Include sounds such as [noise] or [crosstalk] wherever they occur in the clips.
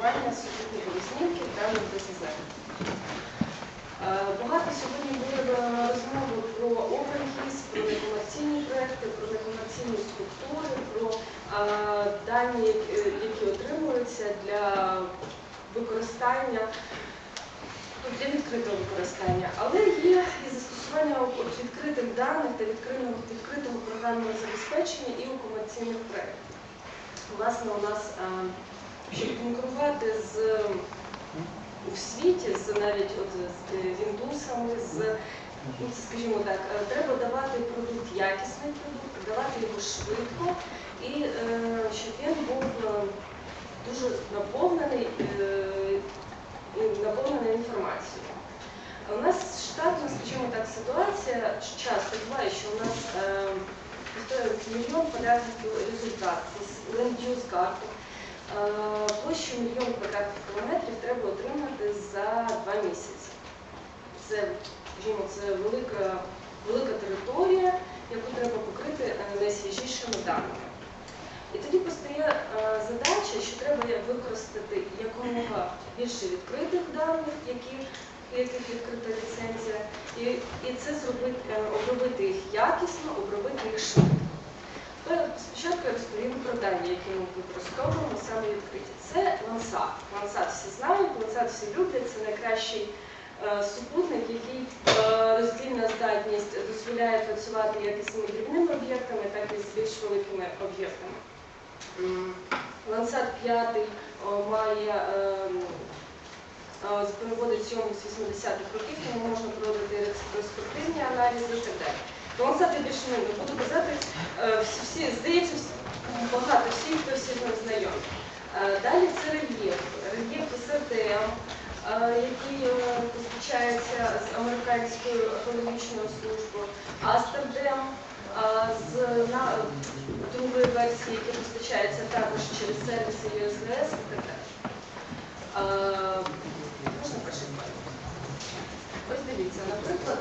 формування супутникових знімків даних ДСЗ. Е, Багато сьогодні буде розмови про OpenGIS, про некомерційні проекти, про некомерційні структури, про е, дані, які- які отримуються для використання, ну, для відкритого використання. Але є і застосування відкритих даних та відкритого, відкритого програмного забезпечення і у комерційних проєктах. Власне, у нас, е, щоб конкурувати з у світі, з навіть от з Віндусами, з ну, скажімо так, е, треба давати продукт якісний продукт, давати його швидко і е, щоб він був е, дуже наповнений, е, наповнений інформацією. У нас штатна, скажімо так, ситуація часто буває, що у нас е, мільйон квадратних результатів, ленд-юз карту. Е, Площу мільйон квадратних кілометрів треба отримати за два місяці. Це, скажімо, це велика, велика територія, яку треба покрити е, найсвіжішими даними. І тоді постає е, задача, що треба використати якомога більше відкритих даних, які, яких відкрита ліцензія, і, і це зробити, обробити їх якісно, обробити їх швидко. Спочатку я розповім про дані, які ми використовуємо саме відкриті. Це Landsat. Landsat всі знають, Landsat всі люблять, це найкращий е, супутник, який е, роздільна здатність дозволяє працювати як із дрібними об'єктами, так і з більш великими об'єктами. Landsat 5 о, має е, е, проводить зйомку з 80-х років, тому можна проводити ретроспективні аналізи і так далі. Landsat більше не буду казати. Е, Всі, здається, багато всіх, хто всі з ним знайомі. Е, Далі це рельєф. Рельєф СРТМ, е, який постачається з американською екологічною службою, Астердем з на, другої версії, яка постачається також через сервіси USGS і так далі. Можна перший? Ось дивіться, наприклад,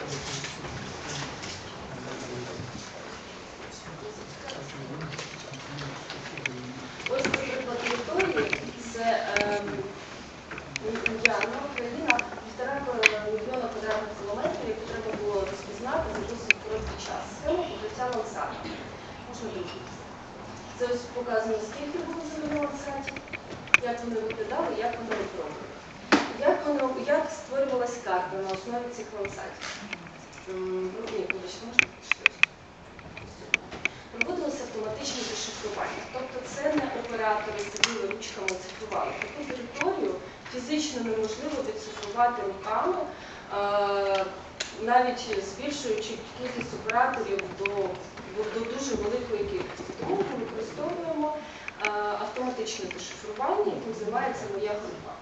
Ось, наприклад, території це ем, Яна, півтора мільйона квадратних кілометрів, які треба було розпізнати за досить короткий час. Можна дивитися. Це ось показано, скільки було землі лансатів, як вони виглядали, як вони розроблені. Як, як створювалась карта на основі цих лансатів? Ну, Ні, вибачте, можна? Проводилося автоматичне дешифрування. Тобто це не оператори сиділи ручками цифрували. Таку територію фізично неможливо відцифрувати руками, е, навіть збільшуючи кількість операторів до, до, до дуже великої кількості. Тому ми використовуємо е, автоматичне дешифрування, яке називається моя група.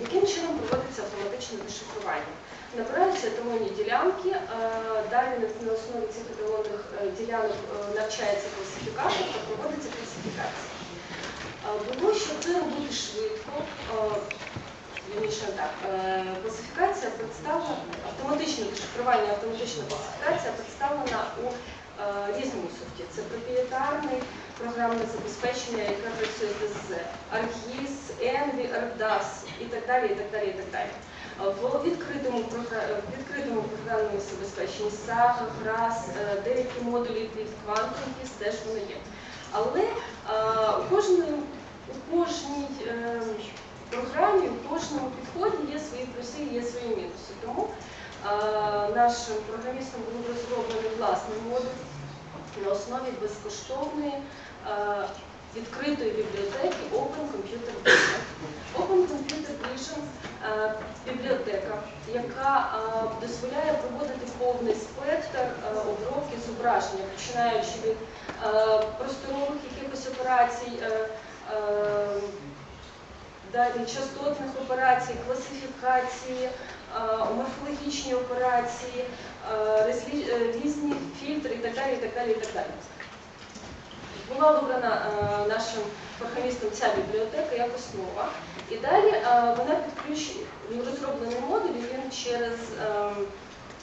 Яким чином проводиться автоматичне дешифрування? Набираються еталонні ділянки, е, далі на основі цих еталонних е, ділянок е, навчається класифікатор та проводиться класифікація. Було, що це робити швидко, так, класифікація представлена, автоматичне дешифрування, автоматична класифікація представлена у різному софті. Це проприєтарний програмне забезпечення, яке працює з ArcGIS, Envy, ArcDAS і так далі, і так далі, і так далі. В відкритому, програ- в відкритому програмному забезпеченні SAGA, GRAS, е, деякі модулі від QuantumGIS теж вони є. Але е, у кожній, у кожній е, програмі, у кожному підході є свої плюси і є свої мінуси. Тому е, нашим програмістам був розроблений власний модуль на основі безкоштовної відкритої бібліотеки Open Computer Vision. Open Computer Vision е, бібліотека, яка е, дозволяє проводити повний спектр е, обробки зображення, починаючи від просторових якихось операцій, далі частотних операцій, класифікації, морфологічні операції, різні фільтри і так далі, і так далі, і так далі. Була вибрана е, нашим програмістом ця бібліотека як основа. І далі е, вона підключена, розроблений модуль, він через е,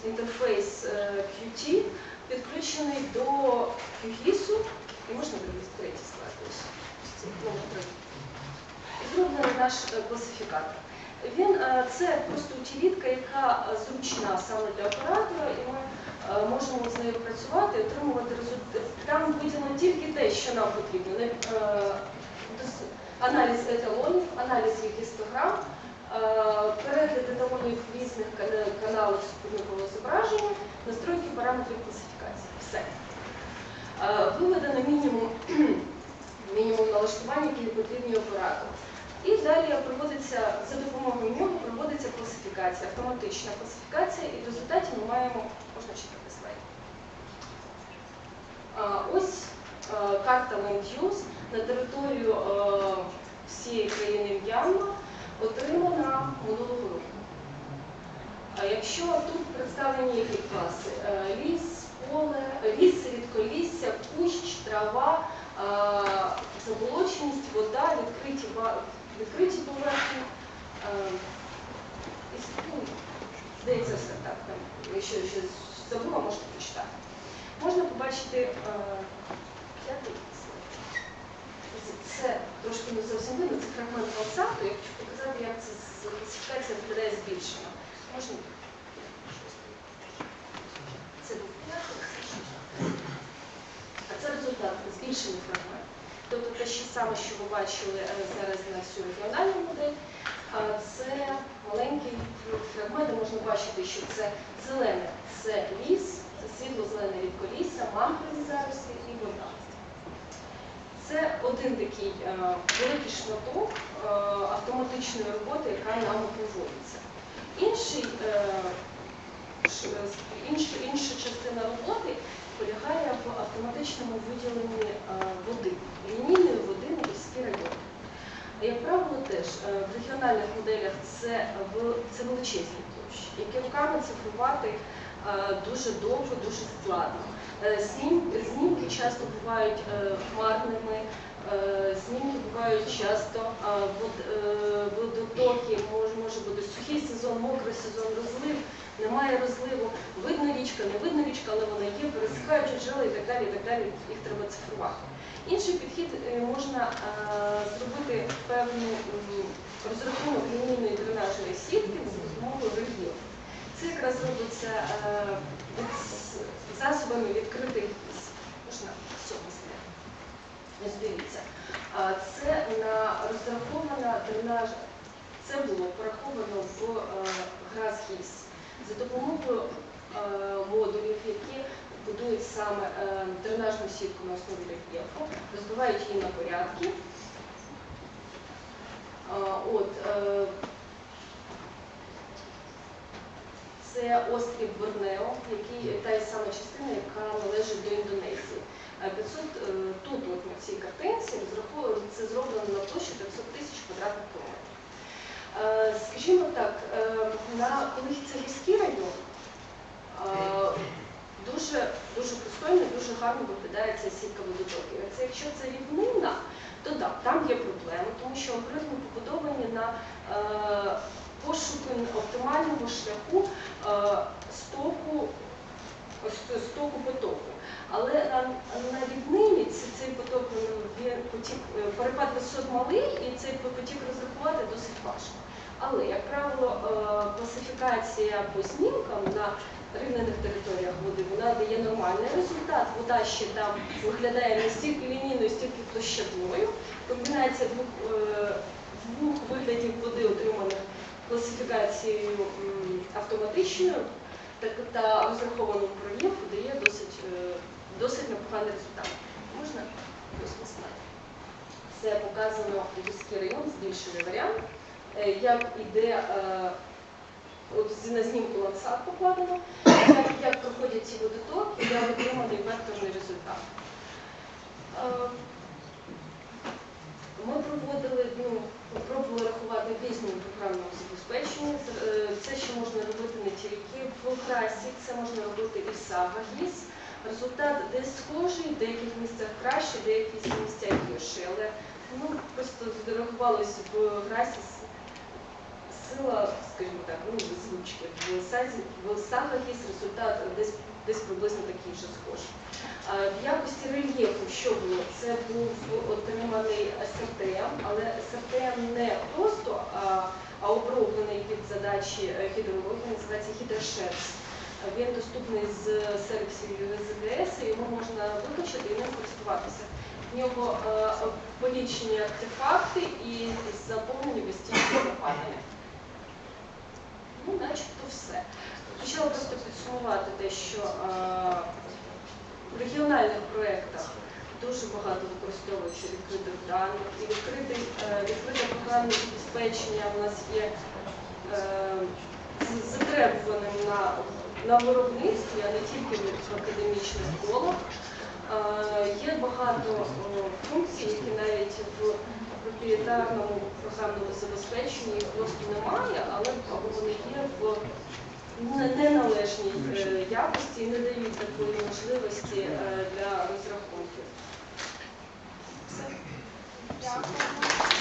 інтерфейс е, Qt підключений до QGIS. І можна дивитися третій слайд. ось. Зроблена наш класифікатор. Він це просто утилітка, яка зручна саме для оператора, і ми можемо з нею працювати, отримувати результат. Там виділено тільки те, що нам потрібно. Е, Аналіз еталонів, аналіз їх гістограм, е, перегляд еталонів різних кана- каналів супутникового зображення, настройки параметрів класифікації. Все. Е, Виведено мінімум, [clears throat] мінімум налаштувань, які потрібні оператору. І далі проводиться за допомогою нього проводиться класифікація, автоматична класифікація, і в результаті ми маємо, можна читати слайд. Ось карта Land Use на територію всієї країни М'янма отримана минулого року. Якщо тут представлені які класи: ліс, поле, ліс, рідколісся, кущ, трава, заболоченість, вода, відкриті, відкриті поверхні. С- ну, Здається, все так. Там, якщо щось забула, можете прочитати. Можна побачити е, п'ятий. Це трошки не зовсім видно, це фрагмент ландшафту. Я хочу показати, як це класифікація виглядає збільшена. Можна? Це був п'ятий, це шостий. А це результат збільшений фрагмент. Тобто те ж саме, що ви бачили е, зараз на цю регіональну модель, це маленький фрагмент, можна бачити, що це зелене це ліс, це світло-зелене рідколісся, мангрові зарослі і вода. Це один такий е, великий шматок е, автоматичної роботи, яка нами проводиться. Інший, е, інша, частина роботи полягає в автоматичному виділенні води, лінійної води на міські райони. Як правило, теж в регіональних моделях це, величезні які руками цифрувати е, дуже довго, дуже складно. Е, Знімки часто бувають хмарними, е, знімки бувають часто вод- водотоки, може, бути сухий сезон, мокрий сезон, розлив, немає розливу, видно річка, не видно річка, але вона є, пересихають джерела і так далі, і так далі, їх треба цифрувати. Інший підхід можна зробити певну розрахунок лінійної дренажної сітки за допомогою рельєфу. Це якраз робиться е, засобами відкритих віз. Можна цьому дивіться. Це на розрахована дренаж. Це було пораховано в е, Грасгіс за допомогою е, модулів, які будують саме дренажну сітку на основі рельєфу, розбивають її на порядки. От, е, це острів Борнео, який та сама частина, яка належить до Індонезії. Е, 500, е, тут, от на цій картинці, це зроблено на площі 500 тисяч квадратних кілометрів. Е, Скажімо так, е, на гірський район, е, дуже, дуже пристойно, дуже гарно виглядає ця сітка водотоків. Це якщо це рівнина, то так, там є проблеми, тому що алгоритми побудовані на е, пошуку оптимального шляху е, стоку, стоку потоку. Але на, рівнині цей поток потік, е, перепад висот малий, і цей потік розрахувати досить важко. Але, як правило, е, класифікація по знімкам на рівнених територіях води вона дає нормальний результат. Вода ще там виглядає не стільки лінійною, стільки площадною. Комбінація е, двох виглядів води, отриманих класифікацією автоматичною та, та розрахованим проєкту дає досить, е, досить непоганий результат. Можна восьмий слайд? Це показано гірський район, збільшений варіант, е, як іде е, от на знімку ландшафт покладено, як, як проходять ці водотоки, як отриманий векторний результат. Ми проводили, ну, пробували рахувати різному програмному забезпеченню. З- е, Це ще можна робити не тільки в красі, це можна робити і в Сагагіс. Результат десь схожий, в деяких місцях краще, в деяких місцях гірший. Але ну, просто зарахувалось в грасі сила, скажімо так, ну, звучки. В в Сагагіс результат десь десь приблизно такий же схож. Е, В якості рельєфу, що було, це був отриманий СРТМ, але СРТМ не просто, а, оброблений під задачі е, гідрології, називається гідрошерс. Він доступний з сервісів ЮЗДС, його можна викачати і ним користуватися. В нього е, полічені артефакти і заповнені безстійні запалення. Ну, начебто все. Хотіла просто підсумувати те, що е, в регіональних проєктах дуже багато використовується відкритих даних, і відкритий, е, відкрите програмне забезпечення в нас є е, затребуваним на, на виробництві, а не тільки в академічних колах. Е, Є багато функцій, які навіть в проприєтарному програмному забезпеченні просто немає, але вони є в неналежній е, якості і не дають такої можливості е, для розрахунків. Все. Дякую.